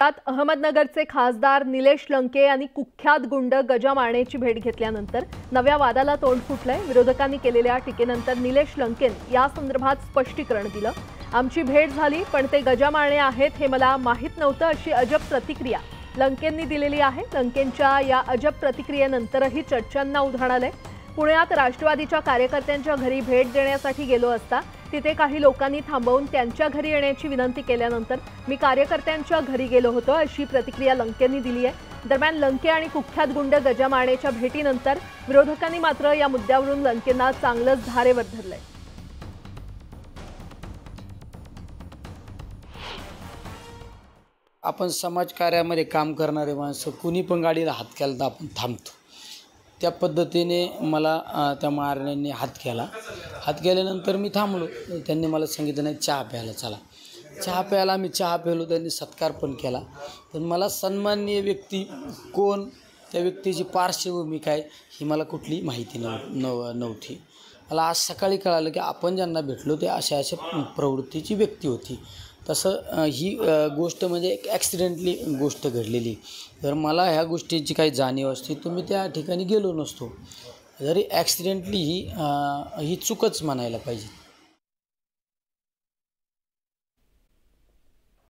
त्यात अहमदनगरचे खासदार निलेश लंके यांनी कुख्यात गुंड गजा मानेची भेट घेतल्यानंतर नव्या वादाला तोंड फुटलंय. विरोधकांनी केलेल्या टीकेनंतर निलेश लंकेन या संदर्भात स्पष्टीकरण दिलं. आमची भेट झाली पण ते गजा माने आहेत हे मला माहीत नव्हतं अशी अजब प्रतिक्रिया लंकेंनी दिलेली आहे. लंकेंच्या या अजब प्रतिक्रियेनंतरही चर्चांना उधाण आलंय. पुण्यात राष्ट्रवादीच्या कार्यकर्त्यांच्या घरी भेट देण्यासाठी गेलो असता तिथे काही लोकांनी थांबवून त्यांच्या घरी येण्याची विनंती केल्यानंतर मी कार्यकर्त्यांच्या घरी गेलो होतो अशी प्रतिक्रिया लंकेंनी दिली आहे. दरम्यान लंके आणि कुख्यात गुंड गजा मानेच्या भेटीनंतर विरोधकांनी मात्र या मुद्द्यावरून लंकेंना चांगलंच धारेवर धरलंय. आपण समाजकार्यामध्ये काम करणारे माणसं कुणी पण गाडीला हात केला तर आपण थांबतो. त्या पद्धतीने मला त्या मारण्याने हात केला. हात केल्यानंतर मी थांबलो. त्यांनी मला सांगितलं नाही चहा प्यायला चला. चहा प्यायला मी चहा प्यालो त्यांनी सत्कार पण केला. पण मला सन्माननीय व्यक्ती कोण? त्या व्यक्तीची पार्श्वभूमी काय? ही मला कुठली माहिती नव नव नव्हती. मला आज सकाळी कळालं की आपण ज्यांना भेटलो ते अशा अशा प्रवृत्तीची व्यक्ती होती. तसं ही गोष्ट म्हणजे एक ॲक्सिडेंटली गोष्ट घडलेली. तर मला ह्या गोष्टीची काही जाणीव असती. तर मी त्या ठिकाणी गेलो नसतो. जरी ॲक्सिडेंटली ही ही चूकच म्हणायला पाहिजे.